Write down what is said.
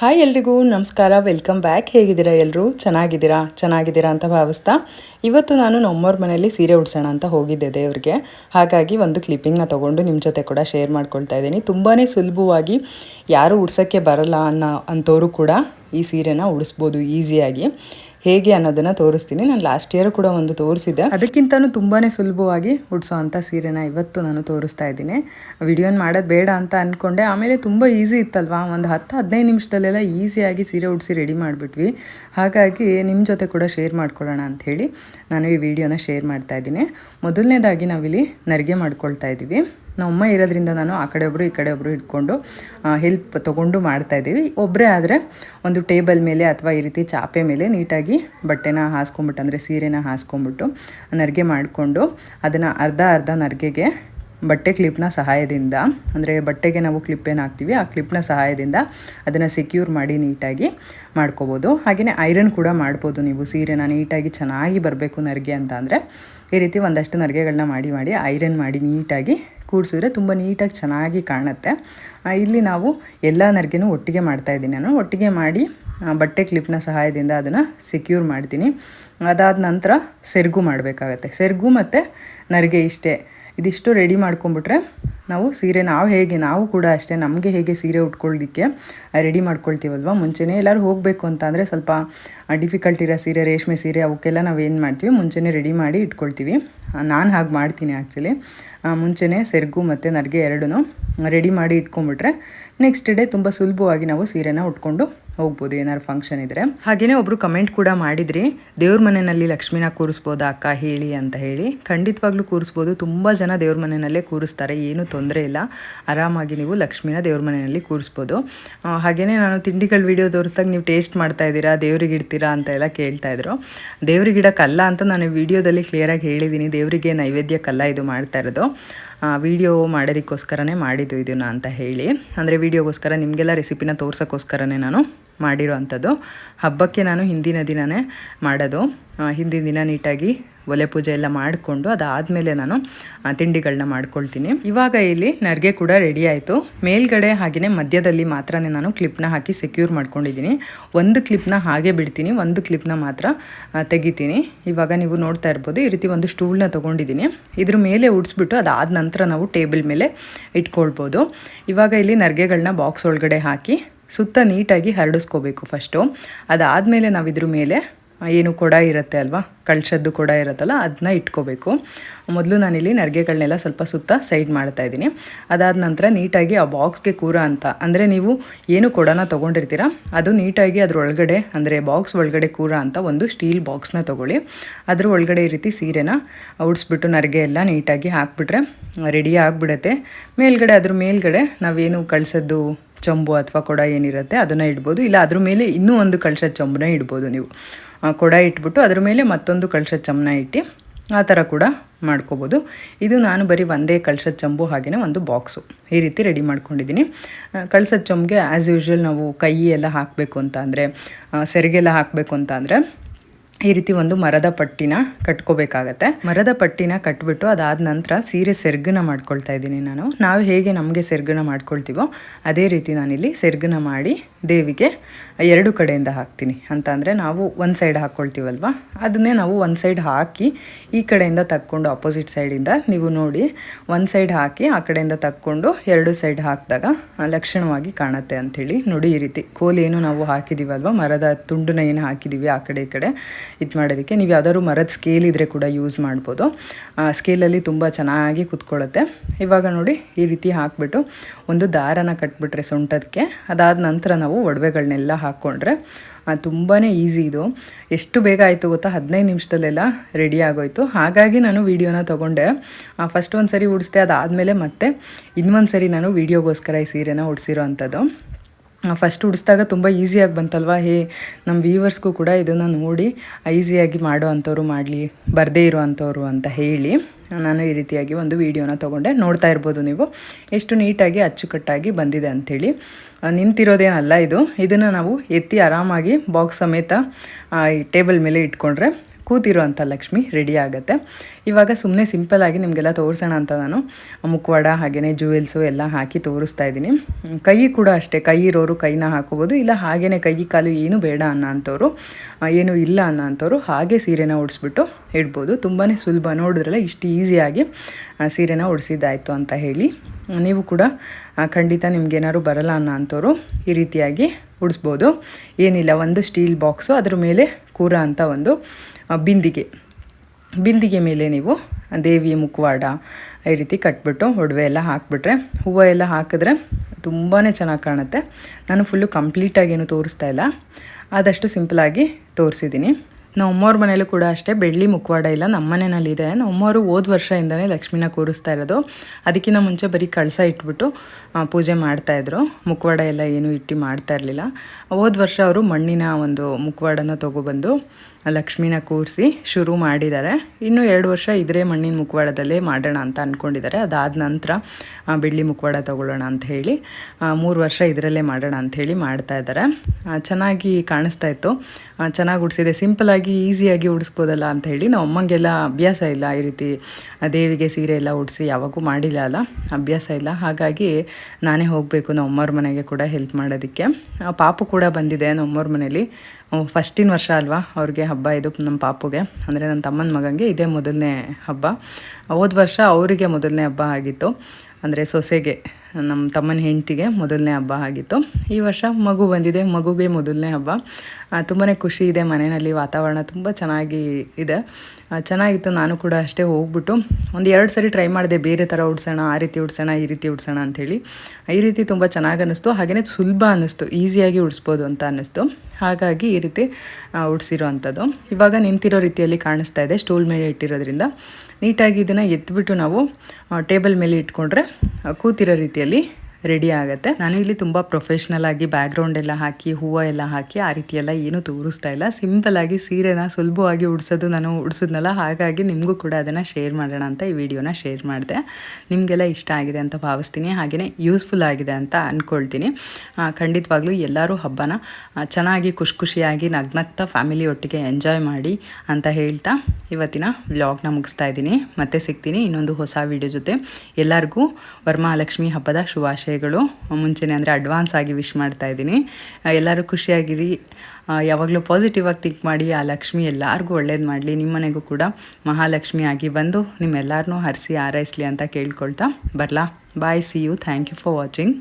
Hi ಎಲ್ರಿಗೂ, ನಮಸ್ಕಾರ welcome back ಹೇಗಿದ್ದೀರಾ ಎಲ್ಲರೂ ಚೆನ್ನಾಗಿದ್ದೀರಾ? ಚೆನ್ನಾಗಿದ್ದೀರಾ ಅಂತ ಭಾವಿಸ್ತಾ? ಇವತ್ತು ನಾನು ನಮ್ಮವ್ರ ಮನೆಯಲ್ಲಿ ಸೀರೆ ಉಡ್ಸೋಣ ಅಂತ ಹೋಗಿದ್ದೆ ದೇವ್ರಿಗೆ. ಹಾಗಾಗಿ ಒಂದು ಕ್ಲಿಪ್ಪಿಂಗ್ನ ತೊಗೊಂಡು ನಿಮ್ಮ ಜೊತೆ ಕೂಡ ಶೇರ್ ಮಾಡ್ಕೊಳ್ತಾ ಇದ್ದೀನಿ. ತುಂಬಾ ಸುಲಭವಾಗಿ ಯಾರು ಉಡ್ಸೋಕ್ಕೆ ಬರಲ್ಲ ಅನ್ನೋ ಅಂಥವರು ಕೂಡ ಈ ಸೀರೆನ ಉಡಿಸ್ಬೋದು ಈಸಿಯಾಗಿ ಹೇಗೆ ಅನ್ನೋದನ್ನು ತೋರಿಸ್ತೀನಿ. ನಾನು ಲಾಸ್ಟ್ ಇಯರ್ ಕೂಡ ಒಂದು ತೋರಿಸಿದ್ದೆ. ಅದಕ್ಕಿಂತನೂ ತುಂಬಾ ಸುಲಭವಾಗಿ ಉಡ್ಸೋ ಅಂಥ ಸೀರೆನ ಇವತ್ತು ನಾನು ತೋರಿಸ್ತಾ ಇದ್ದೀನಿ. ವಿಡಿಯೋನ ಮಾಡೋದು ಬೇಡ ಅಂತ ಅಂದ್ಕೊಂಡೆ ಆಮೇಲೆ ತುಂಬ ಈಸಿ ಇತ್ತಲ್ವಾ? ಒಂದು ಹತ್ತು ಹದಿನೈದು ನಿಮಿಷದಲ್ಲೆಲ್ಲ ಈಸಿಯಾಗಿ ಸೀರೆ ಉಡಿಸಿ ರೆಡಿ ಮಾಡಿಬಿಟ್ವಿ. ಹಾಗಾಗಿ ನಿಮ್ಮ ಜೊತೆ ಕೂಡ ಶೇರ್ ಮಾಡ್ಕೊಳ್ಳೋಣ ಅಂಥೇಳಿ ನಾನು ಈ ವಿಡಿಯೋನ ಶೇರ್ ಮಾಡ್ತಾ ಇದ್ದೀನಿ. ಮೊದಲನೇದಾಗಿ ನಾವಿಲ್ಲಿ ನರಿಗೆ ಮಾಡ್ಕೊಳ್ತಾ ಇದ್ದೀವಿ. ನಮ್ಮಮ್ಮ ಇರೋದ್ರಿಂದ ನಾನು ಆ ಕಡೆ ಒಬ್ಬರು ಈ ಕಡೆ ಒಬ್ಬರು ಇಟ್ಕೊಂಡು ಹೆಲ್ಪ್ ತೊಗೊಂಡು ಮಾಡ್ತಾಯಿದ್ದೀವಿ ಒಬ್ಬರೇ ಆದರೆ ಒಂದು ಟೇಬಲ್ ಮೇಲೆ ಅಥವಾ ಈ ರೀತಿ ಚಾಪೆ ಮೇಲೆ ನೀಟಾಗಿ ಬಟ್ಟೆನ ಹಾಸ್ಕೊಂಬಿಟ್ಟು ಅಂದರೆ ಸೀರೆನ ಹಾಸ್ಕೊಂಬಿಟ್ಟು ನರಿಗೆ ಮಾಡಿಕೊಂಡು, ಅದನ್ನು ಅರ್ಧ ಅರ್ಧ ನರಿಗೆಗೆ ಬಟ್ಟೆ ಕ್ಲಿಪ್ನ ಸಹಾಯದಿಂದ, ಅಂದರೆ ಬಟ್ಟೆಗೆ ನಾವು ಕ್ಲಿಪ್ ಏನು ಹಾಕ್ತೀವಿ, ಆ ಕ್ಲಿಪ್ನ ಸಹಾಯದಿಂದ ಅದನ್ನು ಸೆಕ್ಯೂರ್ ಮಾಡಿ ನೀಟಾಗಿ ಮಾಡ್ಕೋಬೋದು. ಹಾಗೆಯೇ ಐರನ್ ಕೂಡ ಮಾಡ್ಬೋದು ನೀವು, ಸೀರೆನ ನೀಟಾಗಿ ಚೆನ್ನಾಗಿ ಬರಬೇಕು ನರಿಗೆ ಅಂತ ಅಂದರೆ. ಈ ರೀತಿ ಒಂದಷ್ಟು ನರಿಗೆಗಳನ್ನ ಮಾಡಿ ಮಾಡಿ ಐರನ್ ಮಾಡಿ ನೀಟಾಗಿ ಕೂಡಿಸಿದ್ರೆ ತುಂಬ ನೀಟಾಗಿ ಚೆನ್ನಾಗಿ ಕಾಣುತ್ತೆ. ಇಲ್ಲಿ ನಾವು ಎಲ್ಲ ನರಿಗೆನೂ ಒಟ್ಟಿಗೆ ಮಾಡ್ತಾಯಿದ್ದೀನಿ ನಾನು. ಒಟ್ಟಿಗೆ ಮಾಡಿ ಬಟ್ಟೆ ಕ್ಲಿಪ್ನ ಸಹಾಯದಿಂದ ಅದನ್ನು ಸೆಕ್ಯೂರ್ ಮಾಡ್ತೀನಿ. ಅದಾದ ನಂತರ ಸೆರಗು ಮಾಡಬೇಕಾಗತ್ತೆ. ಸೆರಗು ಮತ್ತು ನರಿಗೆ ಇಷ್ಟೇ. ಇದಿಷ್ಟು ರೆಡಿ ಮಾಡ್ಕೊಂಬಿಟ್ರೆ ನಾವು ಸೀರೆ, ನಾವು ಹೇಗೆ, ನಾವು ಕೂಡ ಅಷ್ಟೇ ನಮಗೆ ಹೇಗೆ ಸೀರೆ ಉಟ್ಕೊಳ್ಳಿಕ್ಕೆ ರೆಡಿ ಮಾಡ್ಕೊಳ್ತೀವಲ್ವ? ಮುಂಚೆನೇ ಎಲ್ಲರೂ ಹೋಗಬೇಕು ಅಂತ ಅಂದರೆ ಸ್ವಲ್ಪ ಡಿಫಿಕಲ್ಟ್ ಇರೋ ಸೀರೆ, ರೇಷ್ಮೆ ಸೀರೆ ಅವಕ್ಕೆಲ್ಲ ನಾವು ಏನು ಮಾಡ್ತೀವಿ? ಮುಂಚೆನೇ ರೆಡಿ ಮಾಡಿ ಇಟ್ಕೊಳ್ತೀವಿ. ನಾನು ಹಾಗೆ ಮಾಡ್ತೀನಿ ಆ್ಯಕ್ಚುಲಿ ಮುಂಚೆನೇ ಸೆರಗು ಮತ್ತು ನರಿಗೆ ಎರಡೂ ರೆಡಿ ಮಾಡಿ ಇಟ್ಕೊಂಡ್ಬಿಟ್ರೆ ನೆಕ್ಸ್ಟ್ ಡೇ ತುಂಬ ಸುಲಭವಾಗಿ ನಾವು ಸೀರೆನ ಉಟ್ಕೊಂಡು ಹೋಗ್ಬೋದು, ಏನಾದ್ರು ಫಂಕ್ಷನ್ ಇದ್ದರೆ ಹಾಗೆಯೇ ಒಬ್ಬರು ಕಮೆಂಟ್ ಕೂಡ ಮಾಡಿದ್ರಿ, ದೇವ್ರ ಮನೆಯಲ್ಲಿ ಲಕ್ಷ್ಮಿನ ಕೂರಿಸ್ಬೋದಾ ಅಕ್ಕ ಹೇಳಿ ಅಂತ ಹೇಳಿ? ಖಂಡಿತವಾಗ್ಲೂ ಕೂರಿಸ್ಬೋದು. ತುಂಬ ಜನ ದೇವ್ರ ಮನೆಯಲ್ಲೇ ಕೂರಿಸ್ತಾರೆ, ಏನು ತೊಂದರೆ ಇಲ್ಲ. ಆರಾಮಾಗಿ ನೀವು ಲಕ್ಷ್ಮೀನ ದೇವ್ರ ಮನೆಯಲ್ಲಿ ಕೂರಿಸ್ಬೋದು. ಹಾಗೆಯೇ ನಾನು ತಿಂಡಿಗಳ ವಿಡಿಯೋ ತೋರಿಸ್ದಾಗ ನೀವು ಟೇಸ್ಟ್ ಮಾಡ್ತಾ ಇದ್ದೀರಾ, ದೇವ್ರಿಗೆ ಇಡ್ತೀರಾ ಅಂತ ಎಲ್ಲ ಕೇಳ್ತಾ ಇದ್ರು. ದೇವ್ರಿಗೆ ಇಡೋಕ್ಕಲ್ಲ ಅಂತ ನಾನು ವಿಡಿಯೋದಲ್ಲಿ ಕ್ಲಿಯರಾಗಿ ಹೇಳಿದ್ದೀನಿ ದೇವರಿಗೆ ನೈವೇದ್ಯಕ್ಕಲ್ಲ ಇದು ಮಾಡ್ತಾ ಇರೋದು. ವಿಡಿಯೋ ಮಾಡೋದಕ್ಕೋಸ್ಕರನೇ ಮಾಡಿದ್ದು ಇದನ್ನು ಅಂತ ಹೇಳಿ. ಅಂದರೆ ವಿಡಿಯೋಗೋಸ್ಕರ ನಿಮಗೆಲ್ಲ ರೆಸಿಪಿನ ತೋರ್ಸೋಕ್ಕೋಸ್ಕರನೇ ನಾನು ಮಾಡಿರೋ ಅಂಥದ್ದು ಹಬ್ಬಕ್ಕೆ ನಾನು ಹಿಂದಿನ ದಿನವೇ ಮಾಡೋದು. ಹಿಂದಿನ ದಿನ ನೀಟಾಗಿ ಒಲೆ ಪೂಜೆ ಎಲ್ಲ ಮಾಡಿಕೊಂಡು ಅದಾದಮೇಲೆ ನಾನು ತಿಂಡಿಗಳನ್ನ ಮಾಡ್ಕೊಳ್ತೀನಿ. ಇವಾಗ ಇಲ್ಲಿ ನರ್ಗೆ ಕೂಡ ರೆಡಿ ಆಯಿತು. ಮೇಲ್ಗಡೆ ಹಾಗೆಯೇ ಮಧ್ಯದಲ್ಲಿ ಮಾತ್ರ ನಾನು ಕ್ಲಿಪ್ನ ಹಾಕಿ ಸೆಕ್ಯೂರ್ ಮಾಡ್ಕೊಂಡಿದ್ದೀನಿ. ಒಂದು ಕ್ಲಿಪ್ನ ಹಾಗೆ ಬಿಡ್ತೀನಿ, ಒಂದು ಕ್ಲಿಪ್ನ ಮಾತ್ರ ತೆಗಿತೀನಿ. ಇವಾಗ ನೀವು ನೋಡ್ತಾ ಇರ್ಬೋದು, ಈ ರೀತಿ ಒಂದು ಸ್ಟೂಲ್ನ ತೊಗೊಂಡಿದ್ದೀನಿ. ಇದ್ರ ಮೇಲೆ ಉಡ್ಸ್ಬಿಟ್ಟು ಅದಾದ ನಂತರ ನಾವು ಟೇಬಲ್ ಮೇಲೆ ಇಟ್ಕೊಳ್ಬೋದು. ಇವಾಗ ಇಲ್ಲಿ ನರ್ಗೆಗಳನ್ನ ಬಾಕ್ಸ್ ಒಳಗಡೆ ಹಾಕಿ ಸುತ್ತ ನೀಟಾಗಿ ಹರಡಿಸ್ಕೋಬೇಕು ಫಸ್ಟು ಅದಾದಮೇಲೆ ನಾವು ಇದ್ರ ಮೇಲೆ ಏನು ಕೊಡ ಇರುತ್ತೆ ಅಲ್ವಾ? ಕಳ್ಸದ್ದು ಕೊಡ ಇರುತ್ತಲ್ಲ ಅದನ್ನ ಇಟ್ಕೋಬೇಕು. ಮೊದಲು ನಾನಿಲ್ಲಿ ನರಿಗೆಗಳನ್ನೆಲ್ಲ ಸ್ವಲ್ಪ ಸುತ್ತ ಸೈಡ್ ಮಾಡ್ತಾ ಇದ್ದೀನಿ. ಅದಾದ ನಂತರ ನೀಟಾಗಿ ಆ ಬಾಕ್ಸ್ಗೆ ಕೂರ ಅಂತ. ಅಂದರೆ ನೀವು ಏನು ಕೊಡನ ತೊಗೊಂಡಿರ್ತೀರ, ಅದು ನೀಟಾಗಿ ಅದ್ರ ಒಳಗಡೆ, ಅಂದರೆ ಬಾಕ್ಸ್ ಒಳಗಡೆ ಕೂರ ಅಂತ ಒಂದು ಸ್ಟೀಲ್ ಬಾಕ್ಸ್ನ ತೊಗೊಳ್ಳಿ. ಅದ್ರ ಒಳಗಡೆ ಈ ರೀತಿ ಸೀರೆನ ಉಡಿಸ್ಬಿಟ್ಟು ನರಿಗೆ ಎಲ್ಲ ನೀಟಾಗಿ ಹಾಕ್ಬಿಟ್ರೆ ರೆಡಿ ಆಗಿಬಿಡುತ್ತೆ. ಮೇಲ್ಗಡೆ, ಅದ್ರ ಮೇಲ್ಗಡೆ ನಾವೇನು ಕಳ್ಸೋದು ಚೊಂಬು ಅಥವಾ ಕೊಡ ಏನಿರುತ್ತೆ, ಅದನ್ನು ಇಡ್ಬೋದು. ಇಲ್ಲ, ಅದ್ರ ಮೇಲೆ ಇನ್ನೂ ಒಂದು ಕಳ್ಸದ ಚೊಂಬನ್ನ ಇಡ್ಬೋದು ನೀವು. ಕೊಡ ಇಟ್ಬಿಟ್ಟು ಅದ್ರ ಮೇಲೆ ಮತ್ತೊಂದು ಕಳಶ ಚಮನ ಇಟ್ಟು ಆ ಥರ ಕೂಡ ಮಾಡ್ಕೋಬೋದು. ಇದು ನಾನು ಬರೀ ಒಂದೇ ಕಳ್ಸದ ಚಂಬು ಹಾಗೆಯೇ ಒಂದು ಬಾಕ್ಸು. ಈ ರೀತಿ ರೆಡಿ ಮಾಡ್ಕೊಂಡಿದ್ದೀನಿ. ಕಳಸ ಚೊಂಬಿಗೆ ಆ್ಯಸ್ ಯೂಶ್ವಲ್ ನಾವು ಕೈ ಎಲ್ಲ ಹಾಕಬೇಕು ಅಂತ ಅಂದರೆ ಸೆರಿಗೆಲ್ಲ ಹಾಕಬೇಕು ಅಂತ ಅಂದರೆ ಈ ರೀತಿ ಒಂದು ಮರದ ಪಟ್ಟಿನ ಕಟ್ಕೋಬೇಕಾಗತ್ತೆ. ಮರದ ಪಟ್ಟಿನ ಕಟ್ಬಿಟ್ಟು ಅದಾದ ನಂತರ ಸೀರೆ ಸೆರ್ಗನ ಮಾಡ್ಕೊಳ್ತಾ ಇದ್ದೀನಿ ನಾನು. ನಾವು ಹೇಗೆ ನಮಗೆ ಸೆರ್ಗನ ಮಾಡ್ಕೊಳ್ತೀವೋ ಅದೇ ರೀತಿ ನಾನಿಲ್ಲಿ ಸೆರ್ಗನ ಮಾಡಿ ದೇವಿಗೆ ಎರಡು ಕಡೆಯಿಂದ ಹಾಕ್ತೀನಿ. ಅಂತ ಅಂದರೆ ನಾವು ಒಂದು ಸೈಡ್ ಹಾಕ್ಕೊಳ್ತೀವಲ್ವ ಅದನ್ನೇ ನಾವು ಒಂದು ಸೈಡ್ ಹಾಕಿ ಈ ಕಡೆಯಿಂದ ತಕ್ಕೊಂಡು ಅಪೋಸಿಟ್ ಸೈಡಿಂದ ನೀವು ನೋಡಿ ಒಂದು ಸೈಡ್ ಹಾಕಿ ಆ ಕಡೆಯಿಂದ ತಕ್ಕೊಂಡು ಎರಡು ಸೈಡ್ ಹಾಕಿದಾಗ ಲಕ್ಷಣವಾಗಿ ಕಾಣುತ್ತೆ ಅಂಥೇಳಿ ನೋಡಿ ಈ ರೀತಿ. ಕೋಲೇನು ನಾವು ಹಾಕಿದ್ದೀವಲ್ವ ಮರದ ತುಂಡನ್ನ ಏನು ಹಾಕಿದ್ದೀವಿ ಆ ಕಡೆ ಈ ಕಡೆ. ಇದು ಮಾಡೋದಕ್ಕೆ. ನೀವು ಯಾವ್ದಾದ್ರು ಮರದ ಸ್ಕೇಲ್ ಇದ್ದರೆ ಕೂಡ ಯೂಸ್ ಮಾಡ್ಬೋದು. ಸ್ಕೇಲಲ್ಲಿ ತುಂಬ ಚೆನ್ನಾಗಿ ಕುತ್ಕೊಳ್ಳುತ್ತೆ. ಇವಾಗ ನೋಡಿ, ಈ ರೀತಿ ಹಾಕ್ಬಿಟ್ಟು ಒಂದು ದಾರನ ಕಟ್ಬಿಟ್ರೆ ಸೊಂಟದಕ್ಕೆ ಅದಾದ ನಂತರ ನಾವು ಒಡವೆಗಳನ್ನೆಲ್ಲ ಹಾಕ್ಕೊಂಡ್ರೆ ತುಂಬಾ ಈಸಿ ಇದು. ಎಷ್ಟು ಬೇಗ ಆಯಿತು ಗೊತ್ತಾ? ಹದಿನೈದು ನಿಮಿಷದಲ್ಲೆಲ್ಲ ರೆಡಿ ಆಗೋಯ್ತು. ಹಾಗಾಗಿ ನಾನು ವೀಡಿಯೋನ ತೊಗೊಂಡೆ. ಫಸ್ಟ್ ಒಂದು ಸರಿ ಉಡಿಸ್ದೆ, ಅದಾದಮೇಲೆ ಮತ್ತೆ ಇನ್ನೊಂದು ಸರಿ ನಾನು ವೀಡಿಯೋಗೋಸ್ಕರ ಈ ಸೀರೆನ ಉಡಿಸಿರೋ ಅಂಥದ್ದು ಫಸ್ಟ್ ಉಡಿಸಿದಾಗ ತುಂಬ ಈಸಿಯಾಗಿ ಬಂತಲ್ವ? ಹೇ ನಮ್ಮ ವ್ಯೂವರ್ಸ್ಗೂ ಕೂಡ ಇದನ್ನು ನೋಡಿ ಈಸಿಯಾಗಿ ಮಾಡೋ ಅಂಥವ್ರು ಮಾಡಲಿ, ಬರದೇ ಇರೋ ಅಂತ ಹೇಳಿ, ನಾನು ಈ ರೀತಿಯಾಗಿ ಒಂದು ವೀಡಿಯೋನ ತೊಗೊಂಡೆ. ನೋಡ್ತಾ ಇರ್ಬೋದು ನೀವು. ಎಷ್ಟು ನೀಟಾಗಿ, ಅಚ್ಚುಕಟ್ಟಾಗಿ ಬಂದಿದೆ ಅಂಥೇಳಿ. ನಿಂತಿರೋದೇನಲ್ಲ ಇದು. ಇದನ್ನು ನಾವು ಎತ್ತಿ ಆರಾಮಾಗಿ ಬಾಕ್ಸ್ ಸಮೇತ ಟೇಬಲ್ ಮೇಲೆ ಇಟ್ಕೊಂಡ್ರೆ ಕೂತಿರೋ ಲಕ್ಷ್ಮಿ ರೆಡಿ ಆಗುತ್ತೆ. ಇವಾಗ ಸುಮ್ಮನೆ ಸಿಂಪಲಾಗಿ ನಿಮಗೆಲ್ಲ ತೋರಿಸೋಣ ಅಂತ ನಾನು. ಮುಖವಾಡ ಹಾಗೆಯೇ ಜುವೆಲ್ಸು ಎಲ್ಲ ಹಾಕಿ ತೋರಿಸ್ತಾ ಇದ್ದೀನಿ. ಕೈ ಕೂಡ ಅಷ್ಟೇ, ಕೈ ಇರೋರು ಕೈನ ಹಾಕೋಬೋದು. ಇಲ್ಲ ಹಾಗೆಯೇ ಕೈ ಕಾಲು ಏನು ಬೇಡ ಅನ್ನೋ ಅಂಥವ್ರು ಏನು ಇಲ್ಲ ಅನ್ನೋ ಅಂಥವ್ರು ಹಾಗೆ ಸೀರೆನ ಉಡಿಸ್ಬಿಟ್ಟು ಇಡ್ಬೋದು. ತುಂಬಾ ಸುಲಭ. ನೋಡಿದ್ರಲ್ಲ ಇಷ್ಟು ಈಸಿಯಾಗಿ ಸೀರೆನ ಉಡಿಸಿದ್ದಾಯಿತು ಅಂತ ಹೇಳಿ. ನೀವು ಕೂಡ ಖಂಡಿತ ನಿಮ್ಗೇನಾದ್ರು ಬರಲ್ಲ ಅನ್ನೋ ಅಂಥವ್ರು ಈ ರೀತಿಯಾಗಿ ಉಡಿಸ್ಬೋದು. ಏನಿಲ್ಲ, ಒಂದು ಸ್ಟೀಲ್ ಬಾಕ್ಸು, ಅದ್ರ ಮೇಲೆ ಕೂರ ಅಂತ ಒಂದು ಬಿಂದಿಗೆ. ಬಿಂದಿಗೆ ಮೇಲೆ ನೀವು ದೇವಿ ಮುಖವಾಡ ಈ ರೀತಿ ಕಟ್ಬಿಟ್ಟು ಒಡವೆ ಎಲ್ಲ ಹಾಕಿಬಿಟ್ರೆ, ಹೂವು ಎಲ್ಲ ಹಾಕಿದ್ರೆ ತುಂಬಾ ಚೆನ್ನಾಗಿ ಕಾಣುತ್ತೆ. ನಾನು ಫುಲ್ಲು ಕಂಪ್ಲೀಟಾಗಿ ಏನು ತೋರಿಸ್ತಾ ಇಲ್ಲ. ಆದಷ್ಟು ಸಿಂಪಲಾಗಿ ತೋರಿಸಿದ್ದೀನಿ. ನಮ್ಮ ಅಮ್ಮವ್ರ ಮನೇಲೂ ಕೂಡ ಅಷ್ಟೇ, ಬೆಳ್ಳಿ ಮುಖವಾಡ ಇಲ್ಲ, ನಮ್ಮ ಮನೆಯಲ್ಲಿದೆ. ನಮ್ಮ ಅಮ್ಮವರು ಹೋದ ವರ್ಷದಿಂದನೇ ಲಕ್ಷ್ಮೀನ ಕೂರಿಸ್ತಾ ಇರೋದು. ಅದಕ್ಕಿಂತ ಮುಂಚೆ ಬರೀ ಕಳಸ ಇಟ್ಬಿಟ್ಟು ಪೂಜೆ ಮಾಡ್ತಾಯಿದ್ರು ಮುಖವಾಡ ಎಲ್ಲ ಏನು ಇಟ್ಟು ಮಾಡ್ತಾ ಇರಲಿಲ್ಲ. ಹೋದ ವರ್ಷ ಅವರು ಮಣ್ಣಿನ ಒಂದು ಮುಖವಾಡನ ತೊಗೊಬಂದು, ಲಕ್ಷ್ಮೀನ ಕೂರಿಸಿ ಶುರು ಮಾಡಿದ್ದಾರೆ. ಇನ್ನು ಎರಡು ವರ್ಷ ಇದ್ರೆ ಮಣ್ಣಿನ ಮುಖವಾಡದಲ್ಲೇ ಮಾಡೋಣ ಅಂತ ಅಂದ್ಕೊಂಡಿದ್ದಾರೆ ಅದಾದ ನಂತರ ಬೆಳ್ಳಿ ಮುಖವಾಡ ತೊಗೊಳ್ಳೋಣ ಅಂತ ಹೇಳಿ ಮೂರು ವರ್ಷ ಇದರಲ್ಲೇ ಮಾಡೋಣ ಅಂತ ಹೇಳಿ ಮಾಡ್ತಾ ಇದ್ದಾರೆ. ಚೆನ್ನಾಗಿ ಕಾಣಿಸ್ತಾ ಇತ್ತು. ಚೆನ್ನಾಗಿ ಉಡಿಸಿದೆ. ಸಿಂಪಲಾಗಿ ಈಸಿಯಾಗಿ ಉಡಿಸ್ಬೋದಲ್ಲ ಅಂತ ಹೇಳಿ ನಾವು ಅಮ್ಮಂಗೆಲ್ಲ ಅಭ್ಯಾಸ ಇಲ್ಲ ಈ ರೀತಿ ದೇವಿಗೆ ಸೀರೆ ಎಲ್ಲ ಉಡಿಸಿ ಯಾವಾಗೂ ಮಾಡಿಲ್ಲ ಅಲ್ಲ, ಅಭ್ಯಾಸ ಇಲ್ಲ. ಹಾಗಾಗಿ ನಾನೇ ಹೋಗಬೇಕು ನಮ್ಮ ಅಮ್ಮವ್ರ ಮನೆಗೆ ಕೂಡ ಹೆಲ್ಪ್ ಮಾಡೋದಕ್ಕೆ. ಪಾಪು ಕೂಡ ಬಂದಿದೆ ನಮ್ಮ ಅಮ್ಮವ್ರ ಮನೇಲಿ. ಫಸ್ಟಿನ ವರ್ಷ ಅಲ್ವಾ ಅವ್ರಿಗೆ ಹಬ್ಬ ಇದು ನಮ್ಮ ಪಾಪುಗೆ. ಅಂದರೆ ನನ್ನ ತಮ್ಮನ ಮಗನಿಗೆ ಇದೇ ಮೊದಲನೇ ಹಬ್ಬ. ಹೋದ ವರ್ಷ ಅವರಿಗೆ ಮೊದಲನೇ ಹಬ್ಬ ಆಗಿತ್ತು. ಅಂದರೆ ಸೊಸೆಗೆ. ನಮ್ಮ ತಮ್ಮನ ಹೆಂಡತಿಗೆ ಮೊದಲನೇ ಹಬ್ಬ ಆಗಿತ್ತು. ಈ ವರ್ಷ ಮಗು ಬಂದಿದೆ, ಮಗುಗೆ ಮೊದಲನೇ ಹಬ್ಬ. ತುಂಬಾ ಖುಷಿ ಇದೆ, ಮನೆಯಲ್ಲಿ ವಾತಾವರಣ ತುಂಬ ಚೆನ್ನಾಗಿ ಇದೆ. ಚೆನ್ನಾಗಿತ್ತು, ನಾನು ಕೂಡ ಅಷ್ಟೇ ಹೋಗ್ಬಿಟ್ಟು ಒಂದು ಎರಡು ಸರಿ ಟ್ರೈ ಮಾಡಿದೆ, ಬೇರೆ ಥರ ಉಡ್ಸೋಣ, ಆ ರೀತಿ ಉಡ್ಸೋಣ, ಈ ರೀತಿ ಉಡ್ಸೋಣ ಅಂಥೇಳಿ ಈ ರೀತಿ ತುಂಬ ಚೆನ್ನಾಗಿ ಅನ್ನಿಸ್ತು ಹಾಗೆಯೇ ಸುಲಭ ಅನ್ನಿಸ್ತು ಈಸಿಯಾಗಿ ಉಡಿಸ್ಬೋದು ಅಂತ ಅನ್ನಿಸ್ತು. ಹಾಗಾಗಿ ಈ ರೀತಿ ಉಡ್ಸಿರೋ ಅಂಥದ್ದು ಇವಾಗ ನಿಂತಿರೋ ರೀತಿಯಲ್ಲಿ ಕಾಣಿಸ್ತಾ ಇದೆ ಸ್ಟೂಲ್ ಮೇಲೆ ಇಟ್ಟಿರೋದ್ರಿಂದ. ನೀಟಾಗಿ ಇದನ್ನು ಎತ್ಬಿಟ್ಟು ನಾವು ಟೇಬಲ್ ಮೇಲೆ ಇಟ್ಕೊಂಡ್ರೆ ಕೂತಿರೋ ರೀತಿಯಲ್ಲಿ ರೆಡಿ ಆಗುತ್ತೆ. ನಾನು ಇಲ್ಲಿ ತುಂಬ ಪ್ರೊಫೆಷ್ನಲ್ ಆಗಿ ಬ್ಯಾಕ್ಗ್ರೌಂಡ್ ಎಲ್ಲ ಹಾಕಿ, ಹೂವು ಎಲ್ಲ ಹಾಕಿ, ಆ ರೀತಿ ಎಲ್ಲ ಏನೂ ತೋರಿಸ್ತಾ ಇಲ್ಲ. ಸಿಂಪಲ್ ಆಗಿ ಸೀರೆನ ಸುಲಭವಾಗಿ ಉಡ್ಸೋದು ನಾನು ಉಡ್ಸಿದ್ನಲ್ಲ, ಹಾಗಾಗಿ ನಿಮಗೂ ಕೂಡ ಅದನ್ನು ಶೇರ್ ಮಾಡೋಣ ಅಂತ ಈ ವಿಡಿಯೋನ ಶೇರ್ ಮಾಡಿದೆ. ನಿಮಗೆಲ್ಲ ಇಷ್ಟ ಆಗಿದೆ ಅಂತ ಭಾವಿಸ್ತೀನಿ ಹಾಗೆಯೇ ಯೂಸ್ಫುಲ್ ಆಗಿದೆ ಅಂತ ಅಂದ್ಕೊಳ್ತೀನಿ ಖಂಡಿತವಾಗ್ಲೂ ಎಲ್ಲರೂ ಹಬ್ಬನ ಚೆನ್ನಾಗಿ ಖುಷಿ ಖುಷಿಯಾಗಿ ನಗ್ನಗ್ತಾ ಫ್ಯಾಮಿಲಿ ಒಟ್ಟಿಗೆ ಎಂಜಾಯ್ ಮಾಡಿ ಅಂತ ಹೇಳ್ತಾ ಇವತ್ತಿನ ವ್ಲಾಗ್ನ ಮುಗಿಸ್ತಾ ಇದ್ದೀನಿ. ಮತ್ತೆ ಸಿಗ್ತೀನಿ ಇನ್ನೊಂದು ಹೊಸ ವಿಡಿಯೋ ಜೊತೆ. ಎಲ್ಲರಿಗೂ ವರ್ಮಹಾಲಕ್ಷ್ಮಿ ಹಬ್ಬದ ಶುಭಾಶಯಗಳು ಮುಂಚೆನೇ ಅಂದರೆ ಅಡ್ವಾನ್ಸ್ ಆಗಿ ವಿಶ್ ಮಾಡ್ತಾ ಇದ್ದೀನಿ. ಎಲ್ಲರೂ ಖುಷಿಯಾಗಿರಿ. ಯಾವಾಗಲೂ ಪಾಸಿಟಿವ್ ಆಗಿ ಥಿಂಕ್ ಮಾಡಿ, ಆ ಲಕ್ಷ್ಮಿ ಎಲ್ಲರಿಗೂ ಒಳ್ಳೇದು ಮಾಡಲಿ. ನಿಮ್ಮನೆಗೂ ಕೂಡ ಮಹಾಲಕ್ಷ್ಮಿ ಆಗಿ ಬಂದು ನಿಮ್ಮೆಲ್ಲರನ್ನೂ ಹರಿಸಿ, ಆರೈಸಲಿ ಅಂತ ಕೇಳ್ಕೊಳ್ತಾ ಬರಲಾ. Bye see you thank you for watching